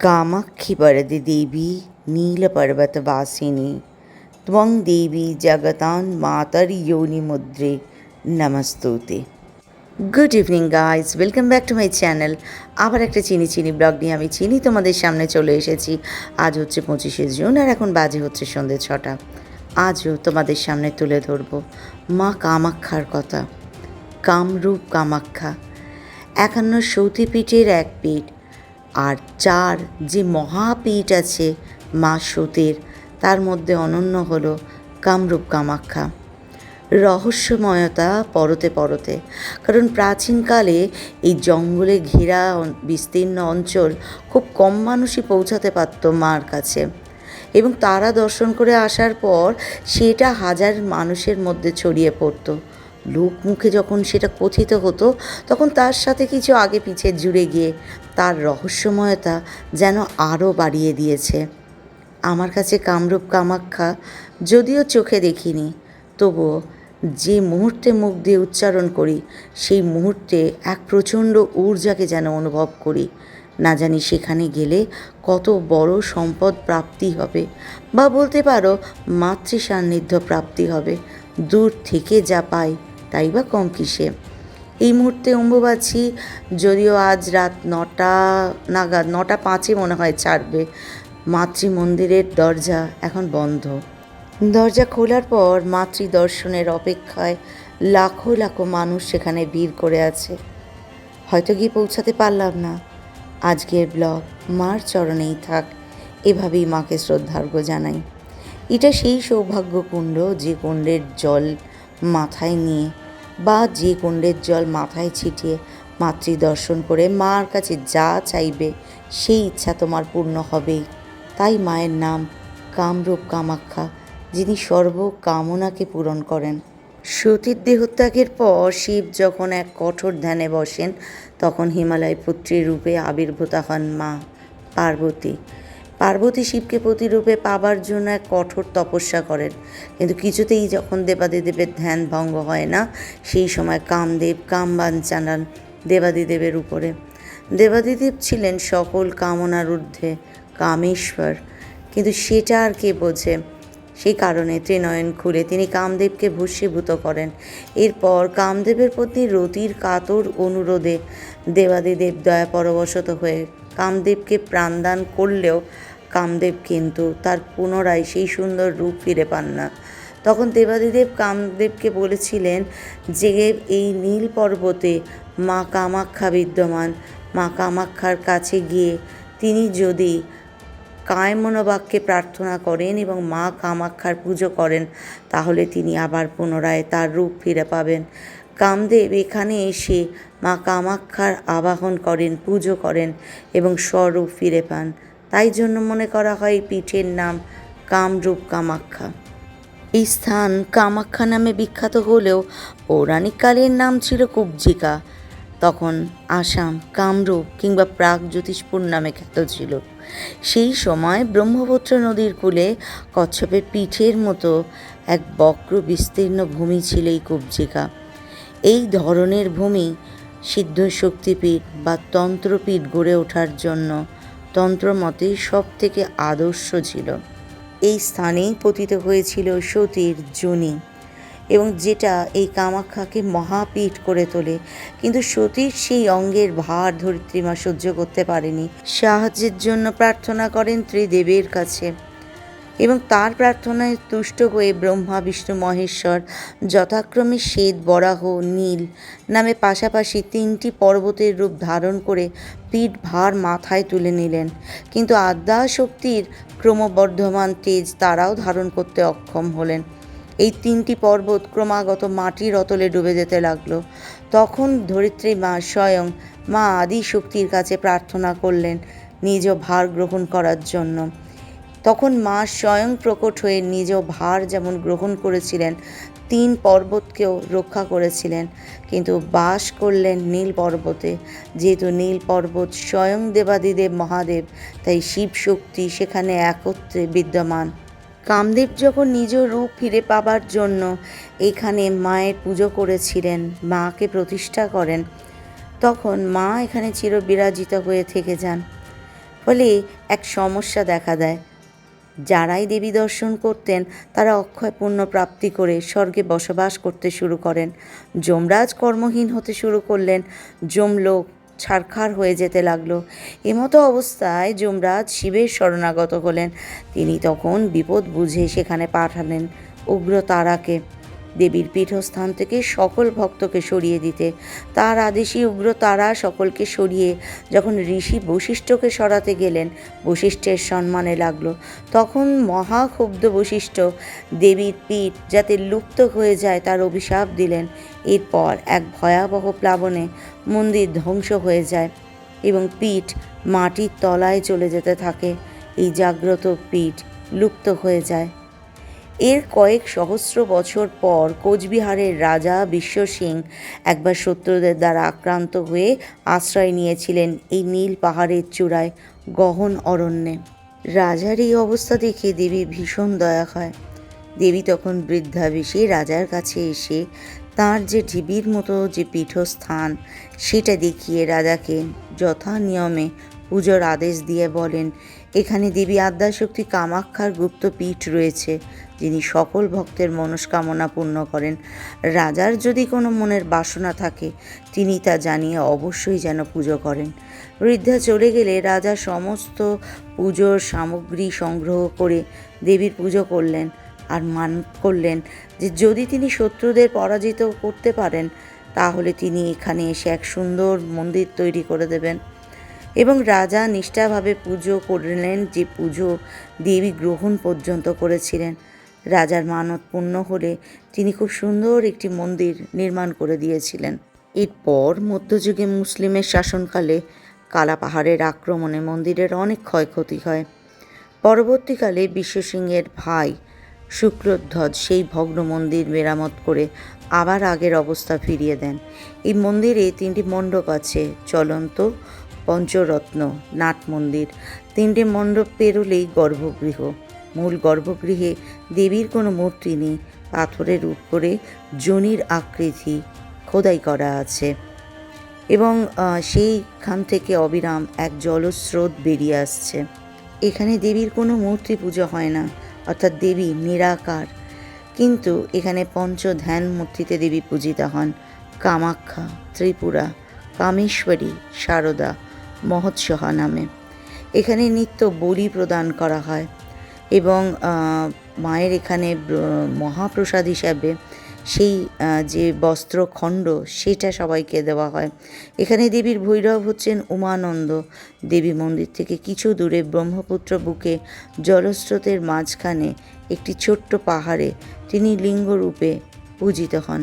कामाक्षि वरदे देवी नीलपर्वतवासिनी त्वं देवी জগতান মাতার মুদ্রে নমস্তুতে good evening guys welcome back to my channel আবার একটা চিনি চিনি ব্লগ নিয়ে আমি চিনি তোমাদের সামনে চলে এসেছি আজ হচ্ছে পঁচিশে জুন আর এখন বাজে হচ্ছে সন্ধ্যে ছটা আজও তোমাদের সামনে তুলে ধরবো মা কামাক্ষার কথা কামরূপ কামাক্ষা একান্ন সতীপীঠের এক পীঠ আর চার যে মহাপীঠ আছে মা সতীর তার মধ্যে অনন্য হল কামরূপ কামাখ্যা। রহস্যময়তা পরতে পরতে, কারণ প্রাচীনকালে এই জঙ্গলে ঘেরা বিস্তীর্ণ অঞ্চল খুব কম মানুষই পৌঁছাতে পারত মার কাছে। এবং তারা দর্শন করে আসার পর সেটা হাজার মানুষের মধ্যে ছড়িয়ে পড়তো। লোক মুখে যখন সেটা কথিত হতো, তখন তার সাথে কিছু আগে পিছে জুড়ে গিয়ে তার রহস্যময়তা যেন আরও বাড়িয়ে দিয়েছে। আমার কাছে কামরূপ কামাখ্যা যদিও চোখে দেখিনি, তবুও যে মুহূর্তে মুখ দিয়ে উচ্চারণ করি, সেই মুহূর্তে এক প্রচণ্ড ঊর্জাকে যেন অনুভব করি। না জানি সেখানে গেলে কত বড় সম্পদ প্রাপ্তি হবে, বা বলতে পারো মাতৃ সান্নিধ্য প্রাপ্তি হবে। দূর থেকে যা পাই, তাই বা কম কিসে। এই মুহূর্তে অম্বুবাচী, যদিও আজ রাত নটা নাগাদ, নটা পাঁচে মনে হয় ছাড়বে। মাতৃ মন্দিরের দরজা এখন বন্ধ। দরজা খোলার পর মাতৃ দর্শনের অপেক্ষায় লাখো লাখো মানুষ সেখানে ভিড় করে আছে। হয়তো গিয়ে পৌঁছাতে পারলাম না। আজকের ব্লগ মার চরণেই থাক, এভাবেই মাকে শ্রদ্ধার্ঘ্য জানাই। এটা সেই সৌভাগ্য কুণ্ড যে কুণ্ডের জল মাথায় নিয়ে বা যে কুণ্ডের জল মাথায় ছিটিয়ে মাতৃ দর্শন করে মার কাছে যা চাইবে, সেই ইচ্ছা তোমার পূর্ণ হবেই। তাই মায়ের নাম কামরূপ কামাখ্যা, যিনি সর্বকামনাকে পূরণ করেন। সতীর দেহত্যাগের পর শিব যখন এক কঠোর ধ্যানে বসেন, তখন হিমালয় পুত্রীর রূপে আবির্ভূত হন মা পার্বতী। পার্বতী শিবকে প্রতিরূপে পাবার জন্য এক কঠোর তপস্যা করেন। কিন্তু কিছুতেই যখন দেবাদিদেবের ধ্যান ভঙ্গ হয় না, সেই সময় কামদেব কামবান চালান দেবাদিদেবের উপরে। দেবাদিদেব ছিলেন সকল কামনার ঊর্ধ্বে কামেশ্বর। কিন্তু সেটা আর কে বোঝে? সেই কারণে ত্রিনয়ন খুলে তিনি কামদেবকে ভস্মীভূত করেন। এরপর কামদেবের প্রতি রতির কাতর অনুরোধে দেবাদিদেব দয়া পরবশত হয়ে কামদেবকে প্রাণদান করলেও কামদেব কিন্তু তার পুনরায় সেই সুন্দর রূপ ফিরে পান না। তখন দেবাদিদেব কামদেবকে বলেছিলেন যে, এই নীল পর্বতে মা কামাখ্যা বিদ্যমান। মা কামাখ্যার কাছে গিয়ে তিনি যদি কায় মনোবাক্যে প্রার্থনা করেন এবং মা কামাক্ষার পুজো করেন, তাহলে তিনি আবার পুনরায় তার রূপ ফিরে পাবেন। কামদেব এখানে এসে মা কামাক্ষার আবাহন করেন, পুজো করেন এবং স্বরূপ ফিরে পান। তাই জন্য মনে করা হয় পীঠের নাম কামরূপ কামাখ্যা। এই স্থান কামাখ্যা নামে বিখ্যাত হলেও পৌরাণিককালের নাম ছিল কুবজিকা। তখন আসাম, কামরূপ কিংবা প্রাগ জ্যোতিষপুর নামে খ্যাত ছিল। সেই সময় ব্রহ্মপুত্র নদীর কূলে কচ্ছপের পিঠের মতো এক বক্র বিস্তীর্ণ ভূমি ছিল এই কুবজিকা। এই ধরনের ভূমি সিদ্ধ শক্তিপীঠ বা তন্ত্রপীঠ গড়ে ওঠার জন্য তন্ত্রমতে সব থেকে আদর্শ ছিল। এই স্থানেই পতিত হয়েছিল সতীর যোনি এবং যেটা এই কামাখ্যাকে মহাপীঠ করে তোলে। কিন্তু সতীর সেই অঙ্গের ভার ধরিত্রীমা সহ্য করতে পারেনি। সাহায্যের জন্য প্রার্থনা করেন ত্রিদেবের কাছে। এবং তার প্রার্থনায় তুষ্ট হয়ে ব্রহ্মা, বিষ্ণু, মহেশ্বর যথাক্রমে শ্বেত, বরাহ, নীল নামে পাশাপাশি তিনটি পর্বতের রূপ ধারণ করে পিঠ ভার মাথায় তুলে নিলেন। কিন্তু আদ্যা শক্তির ক্রমবর্ধমান তেজ তারাও ধারণ করতে অক্ষম হলেন। এই তিনটি পর্বত ক্রমাগত মাটির অতলে ডুবে যেতে লাগল। তখন ধরিত্রী মা স্বয়ং মা আদি শক্তির কাছে প্রার্থনা করলেন, নিজ ভার গ্রহণ করার জন্য। তখন মা স্বয়ং প্রকট হয়ে নিজ ভার যেমন গ্রহণ করেছিলেন, তিন পর্বতকেও রক্ষা করেছিলেন। কিন্তু বাস করলেন নীল পর্বতে। যেহেতু নীল পর্বত স্বয়ং দেবাদিদেব মহাদেব, তাই শিব শক্তি সেখানে একত্রে বিদ্যমান। কামদেব যখন নিজ রূপ ফিরে পাবার জন্য এখানে মায়ের পুজো করেছিলেন, মাকে প্রতিষ্ঠা করেন, তখন মা এখানে চিরবিরাজিত হয়ে থেকে যান। ফলে এক সমস্যা দেখা দেয়। যারাই দেবী দর্শন করতেন, তারা অক্ষয় পুণ্য প্রাপ্তি করে স্বর্গে বসবাস করতে শুরু করেন। যমরাজ কর্মহীন হতে শুরু করলেন, যমলোক ছারখার হয়ে যেতে লাগল। এমতো অবস্থায় যমরাজ শিবের শরণাগত হলেন। তিনি তখন বিপদ বুঝে সেখানে পাঠালেন উগ্র তারাকে দেবীর পীঠস্থান থেকে সকল ভক্তকে সরিয়ে দিতে। তার আদেশই উগ্র তারা সকলকে সরিয়ে যখন ঋষি বশিষ্ঠকে সরাতে গেলেন, বশিষ্ঠের সম্মানে লাগল। তখন মহাক্ষুব্ধ বশিষ্ঠ দেবীর পীঠ যাতে লুপ্ত হয়ে যায় তার অভিশাপ দিলেন। এরপর এক ভয়াবহ প্লাবনে মন্দির ধ্বংস হয়ে যায় এবং পীঠ মাটির তলায় চলে যেতে থাকে। এই জাগ্রত পীঠ লুপ্ত হয়ে যায়। এর কয়েক সহস্র বছর পর কোচবিহারের রাজা বিশ্ব সিং একবার শত্রুদের দ্বারা আক্রান্ত হয়ে আশ্রয় নিয়েছিলেন এই নীল পাহাড়ের চূড়ায় গহন অরণ্যে। রাজার এই অবস্থা দেখে দেবী ভীষণ দয়া হয়। দেবী তখন বৃদ্ধা বেশি রাজার কাছে এসে তার যে ঢিবির মতো যে পীঠস্থান, সেটা দেখিয়ে রাজাকে যথা নিয়মে পুজোর আদেশ দিয়ে বলেন, এখানে দেবী আদ্যাশক্তি কামাক্ষার গুপ্ত পীঠ রয়েছে। যিনি সকল ভক্তের মনস্কামনা পূর্ণ করেন। রাজার যদি কোনো মনের বাসনা থাকে, তিনি তা জানিয়ে অবশ্যই যেন পুজো করেন। বৃদ্ধা চলে গেলে রাজা সমস্ত পুজোর সামগ্রী সংগ্রহ করে দেবীর পুজো করলেন আর মান করলেন যে, যদি তিনি শত্রুদের পরাজিত করতে পারেন, তাহলে তিনি এখানে এসে এক সুন্দর মন্দির তৈরি করে দেবেন। এবং রাজা নিষ্ঠাভাবে পুজো করলেন যে, পুজো দেবী গ্রহণ পর্যন্ত করেছিলেন। রাজার মানত পূর্ণ হলে তিনি খুব সুন্দর একটি মন্দির নির্মাণ করে দিয়েছিলেন। এরপর মধ্যযুগে মুসলিমের শাসনকালে কালা পাহাড়ের আক্রমণে মন্দিরের অনেক ক্ষয়ক্ষতি হয়। পরবর্তীকালে বিশ্বসিংহের ভাই শুক্রধ্বজ সেই ভগ্ন মন্দির মেরামত করে আবার আগের অবস্থা ফিরিয়ে দেন। এই মন্দিরে তিনটি মণ্ডপ আছে, চলন্ত পঞ্চরত্ন, নাট মন্দির। তিনটি মণ্ডপ পেরোলেই গর্ভগৃহ। মূল গর্ভগৃহে দেবীর কোনো মূর্তি নেই। পাথরের উপরে জনির আকৃতি খোদাই করা আছে। এবং সেইখান থেকে অবিরাম এক জলস্রোত বেরিয়ে আসছে। এখানে দেবীর কোনো মূর্তি পুজো হয় না, অর্থাৎ দেবী নিরাকার। কিন্তু এখানে পঞ্চ ধ্যান মূর্তিতে দেবী পূজিতা হন। কামাখ্যা, ত্রিপুরা, কামেশ্বরী শারদা মহৎসহা নামে। এখানে নিত্য বলি প্রদান করা হয়। এবং মায়ের এখানে মহাপ্রসাদ হিসাবে সেই যে বস্ত্রখণ্ড সেটা সবাইকে দেওয়া হয়। এখানে দেবীর ভৈরব হচ্ছেন উমানন্দ। দেবী মন্দির থেকে কিছু দূরে ব্রহ্মপুত্র বুকে জলস্রোতের মাঝখানে একটি ছোট্ট পাহাড়ে তিনি লিঙ্গরূপে পূজিত হন।